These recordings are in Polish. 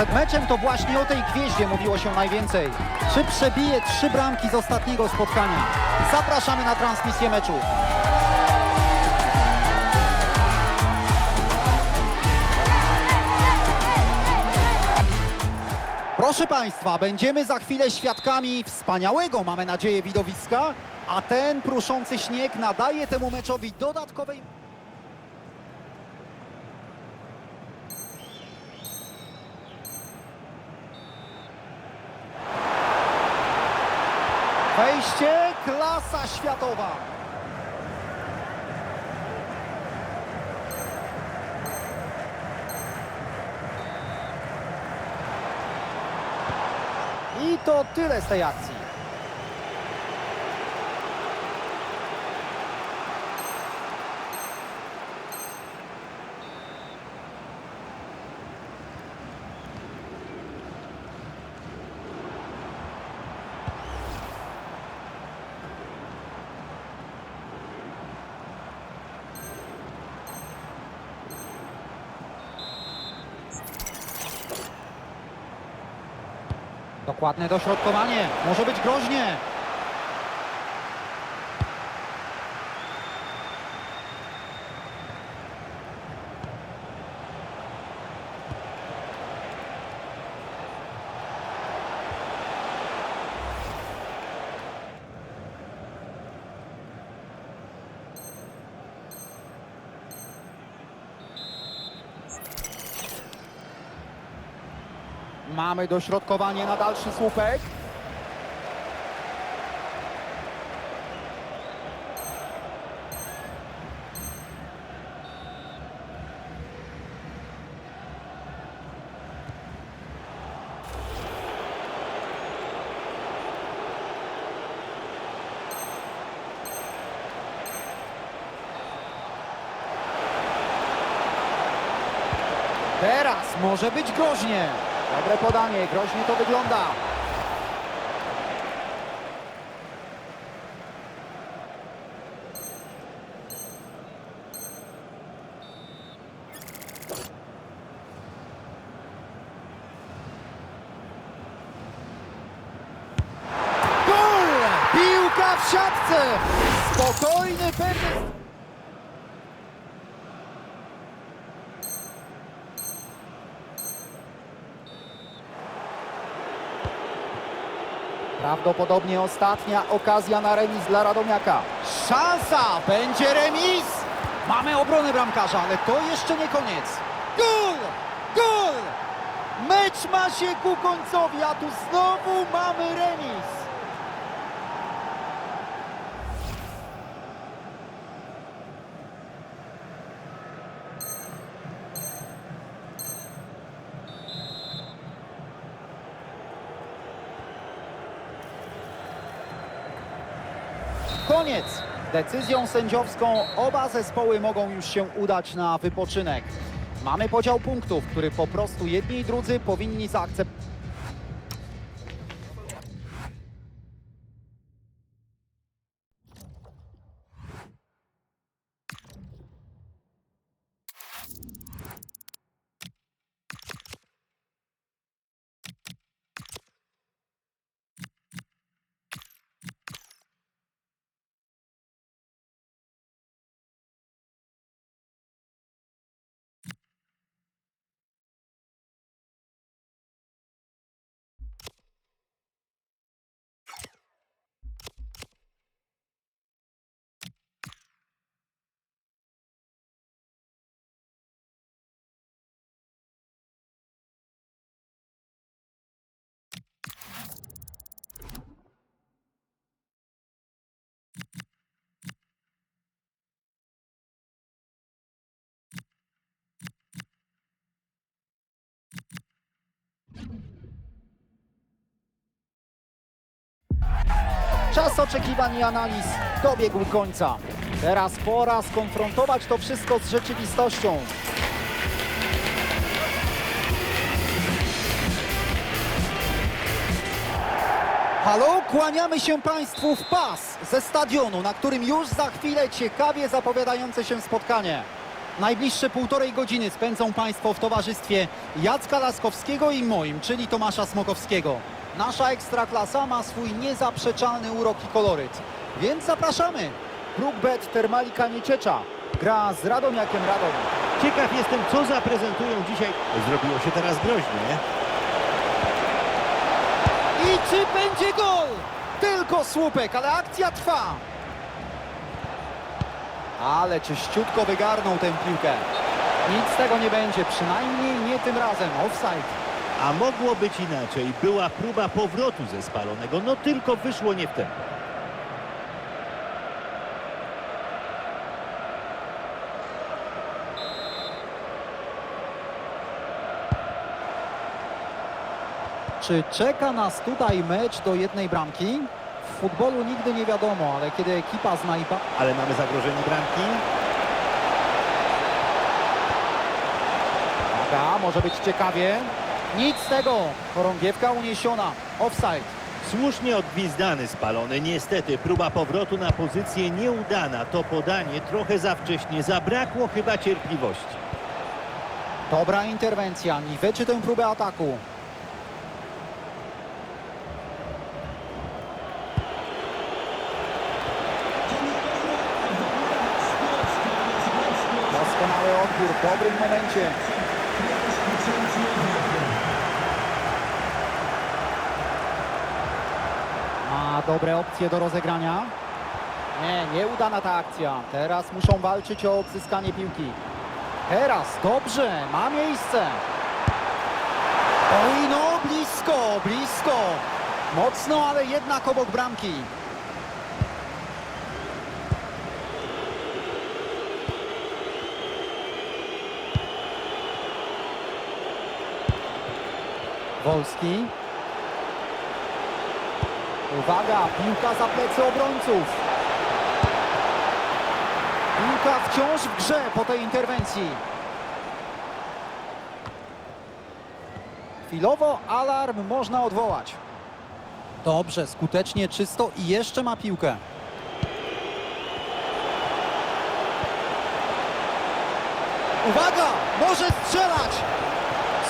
Przed meczem to właśnie o tej gwieździe mówiło się najwięcej. Czy przebije trzy bramki z ostatniego spotkania? Zapraszamy na transmisję meczu. Proszę Państwa, będziemy za chwilę świadkami wspaniałego, mamy nadzieję, widowiska, a ten pruszący śnieg nadaje temu meczowi dodatkowej... Wejście, klasa światowa. I to tyle z tej akcji. Dokładne dośrodkowanie. Może być groźnie. Mamy dośrodkowanie na dalszy słupek. Teraz może być groźnie. Dobre podanie, groźnie to wygląda. Gol! Piłka w siatce! Spokojny, pewny... Prawdopodobnie ostatnia okazja na remis dla Radomiaka. Szansa! Będzie remis! Mamy obronę bramkarza, ale to jeszcze nie koniec. Gol! Gol! Mecz ma się ku końcowi, a tu znowu mamy remis. Koniec. Decyzją sędziowską oba zespoły mogą już się udać na wypoczynek. Mamy podział punktów, który po prostu jedni i drudzy powinni zaakceptować. Czas oczekiwań i analiz dobiegł końca. Teraz pora skonfrontować to wszystko z rzeczywistością. Halo, kłaniamy się Państwu w pas ze stadionu, na którym już za chwilę ciekawie zapowiadające się spotkanie. Najbliższe półtorej godziny spędzą Państwo w towarzystwie Jacka Laskowskiego i moim, czyli Tomasza Smokowskiego. Nasza Ekstraklasa ma swój niezaprzeczalny urok i koloryt, więc zapraszamy. Brookbet Termalika Nieciecza gra z Radomiakiem Radom. Ciekaw jestem, co zaprezentują dzisiaj. Zrobiło się teraz groźnie. I czy będzie gol? Tylko słupek, ale akcja trwa. Ale czyściutko wygarnął tę piłkę. Nic z tego nie będzie, przynajmniej nie tym razem. Offside. A mogło być inaczej. Była próba powrotu ze spalonego, no tylko wyszło nie w tempo. Czy czeka nas tutaj mecz do jednej bramki? W futbolu nigdy nie wiadomo, ale kiedy ekipa zna i... ba- Ale mamy zagrożenie bramki. Uwaga, może być ciekawie. Nic z tego. Chorągiewka uniesiona. Offside. Słusznie odgwizdany spalony. Niestety próba powrotu na pozycję nieudana. To podanie trochę za wcześnie. Zabrakło chyba cierpliwości. Dobra interwencja. Niweczy tę próbę ataku. Doskonały odbiór w dobrym momencie. Dobre opcje do rozegrania. Nie, nieudana ta akcja. Teraz muszą walczyć o odzyskanie piłki. Teraz, dobrze, ma miejsce. Oj, no, blisko, blisko. Mocno, ale jednak obok bramki. Wolski. Uwaga, piłka za plecy obrońców. Piłka wciąż w grze po tej interwencji. Chwilowo alarm można odwołać. Dobrze, skutecznie, czysto i jeszcze ma piłkę. Uwaga, może strzelać.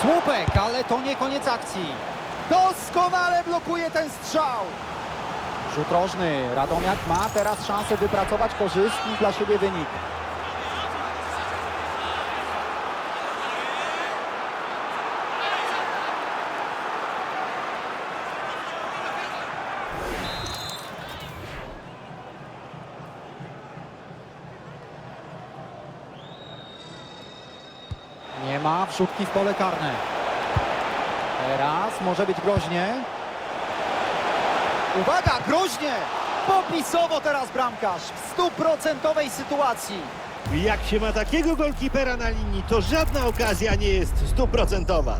Słupek, ale to nie koniec akcji. Doskonale blokuje ten strzał. Rzut rożny. Radomiak ma teraz szansę wypracować korzystny dla siebie wynik. Nie ma wrzutki w pole karne. Teraz może być groźnie. Uwaga, groźnie! Popisowo teraz bramkarz w stuprocentowej sytuacji. Jak się ma takiego golkipera na linii, to żadna okazja nie jest stuprocentowa.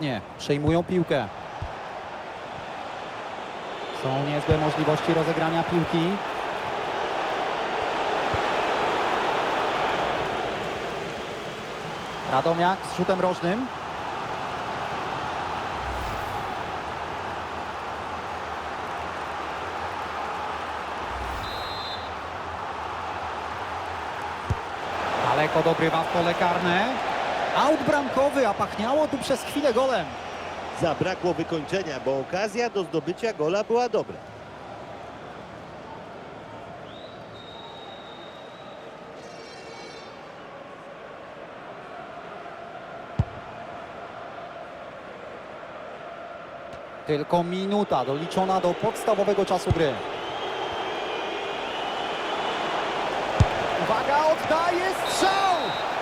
Niedokładnie. Przejmują piłkę. Są niezłe możliwości rozegrania piłki. Radomiak z rzutem rożnym. Daleko dogrywa w pole karne. Aut bramkowy, a pachniało tu przez chwilę golem. Zabrakło wykończenia, bo okazja do zdobycia gola była dobra. Tylko minuta doliczona do podstawowego czasu gry. Uwaga, oddaje strzał!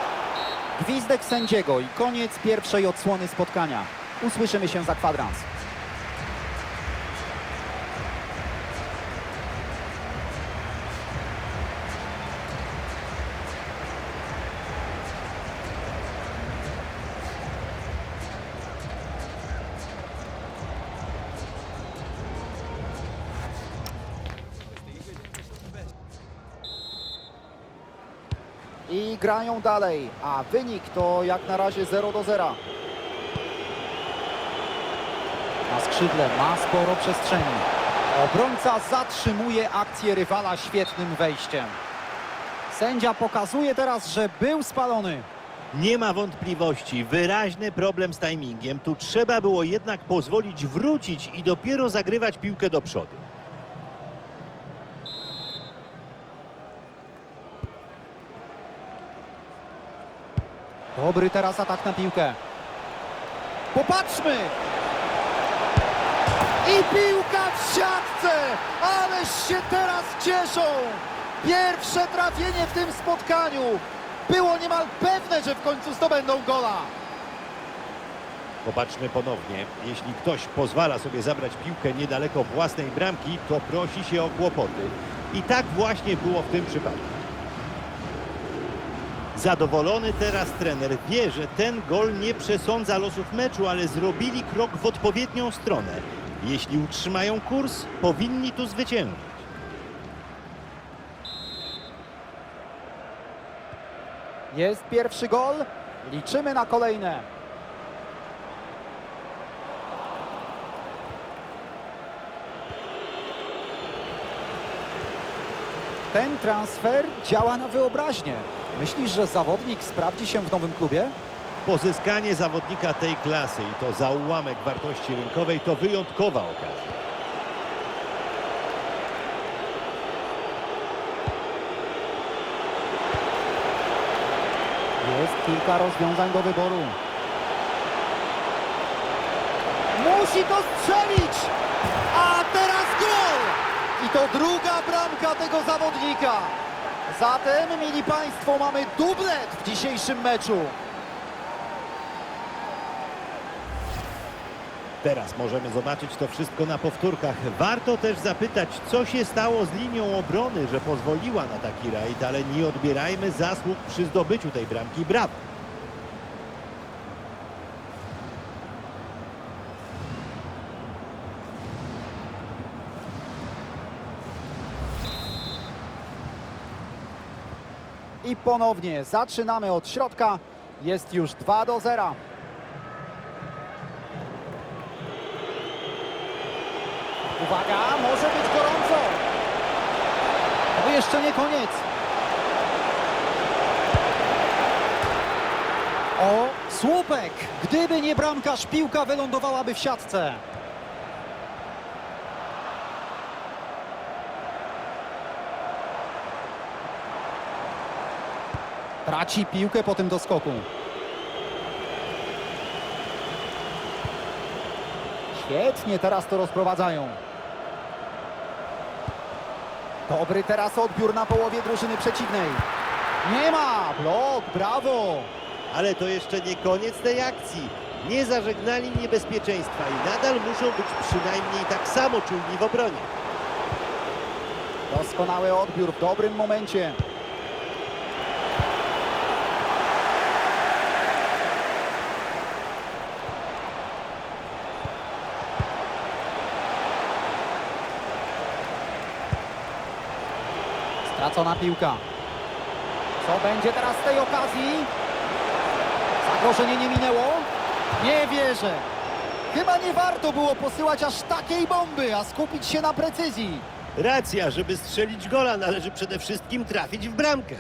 Gwizdek sędziego i koniec pierwszej odsłony spotkania. Usłyszymy się za kwadrans. Grają dalej, a wynik to jak na razie 0 do 0. Na skrzydle ma sporo przestrzeni. Obrońca zatrzymuje akcję rywala świetnym wejściem. Sędzia pokazuje teraz, że był spalony. Nie ma wątpliwości, wyraźny problem z timingiem. Tu trzeba było jednak pozwolić wrócić i dopiero zagrywać piłkę do przodu. Dobry teraz atak na piłkę. Popatrzmy! I piłka w siatce! Ależ się teraz cieszą! Pierwsze trafienie w tym spotkaniu! Było niemal pewne, że w końcu zdobędą gola. Popatrzmy ponownie. Jeśli ktoś pozwala sobie zabrać piłkę niedaleko własnej bramki, to prosi się o kłopoty. I tak właśnie było w tym przypadku. Zadowolony teraz trener wie, że ten gol nie przesądza losów meczu, ale zrobili krok w odpowiednią stronę. Jeśli utrzymają kurs, powinni tu zwyciężyć. Jest pierwszy gol. Liczymy na kolejne. Ten transfer działa na wyobraźnię. Myślisz, że zawodnik sprawdzi się w nowym klubie? Pozyskanie zawodnika tej klasy i to za ułamek wartości rynkowej to wyjątkowa okazja. Jest kilka rozwiązań do wyboru. Musi to strzelić! A teraz gol! I to druga bramka tego zawodnika. Zatem, mili Państwo, mamy dublet w dzisiejszym meczu. Teraz możemy zobaczyć to wszystko na powtórkach. Warto też zapytać, co się stało z linią obrony, że pozwoliła na taki rajd, ale nie odbierajmy zasług przy zdobyciu tej bramki. Brawo! I ponownie zaczynamy od środka. Jest już 2 do 0. Uwaga, może być gorąco. To jeszcze nie koniec. O, słupek! Gdyby nie bramkarz, piłka wylądowałaby w siatce. Traci piłkę po tym doskoku. Świetnie teraz to rozprowadzają. Dobry teraz odbiór na połowie drużyny przeciwnej. Nie ma! Blok, brawo! Ale to jeszcze nie koniec tej akcji. Nie zażegnali niebezpieczeństwa i nadal muszą być przynajmniej tak samo czujni w obronie. Doskonały odbiór w dobrym momencie. Stracona piłka. Co będzie teraz z tej okazji? Zagrożenie nie minęło? Nie wierzę. Chyba nie warto było posyłać aż takiej bomby, a skupić się na precyzji. Racja, żeby strzelić gola należy przede wszystkim trafić w bramkę.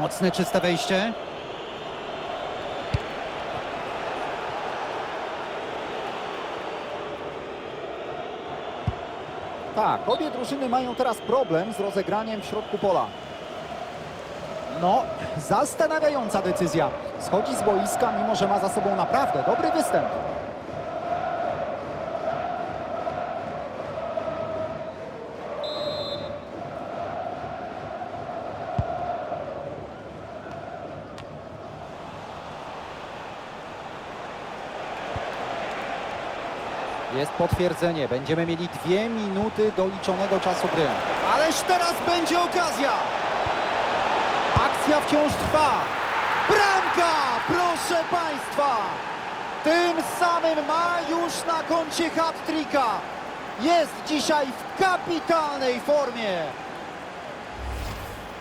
Mocne, czyste wejście. Tak, obie drużyny mają teraz problem z rozegraniem w środku pola. No, zastanawiająca decyzja. Schodzi z boiska, mimo że ma za sobą naprawdę dobry występ. Jest potwierdzenie. Będziemy mieli dwie minuty doliczonego czasu gry. Ależ teraz będzie okazja. Akcja wciąż trwa. Bramka! Proszę Państwa! Tym samym ma już na koncie hat-tricka. Jest dzisiaj w kapitalnej formie.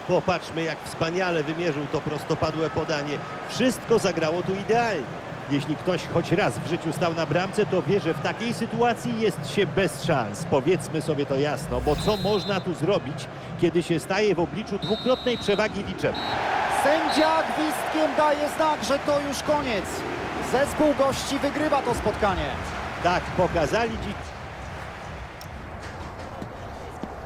Popatrzmy, jak wspaniale wymierzył to prostopadłe podanie. Wszystko zagrało tu idealnie. Jeśli ktoś choć raz w życiu stał na bramce, to wie, że w takiej sytuacji jest się bez szans. Powiedzmy sobie to jasno, bo co można tu zrobić, kiedy się staje w obliczu dwukrotnej przewagi liczebnej? Sędzia gwizdkiem daje znak, że to już koniec. Zespół gości wygrywa to spotkanie. Tak, pokazali dziś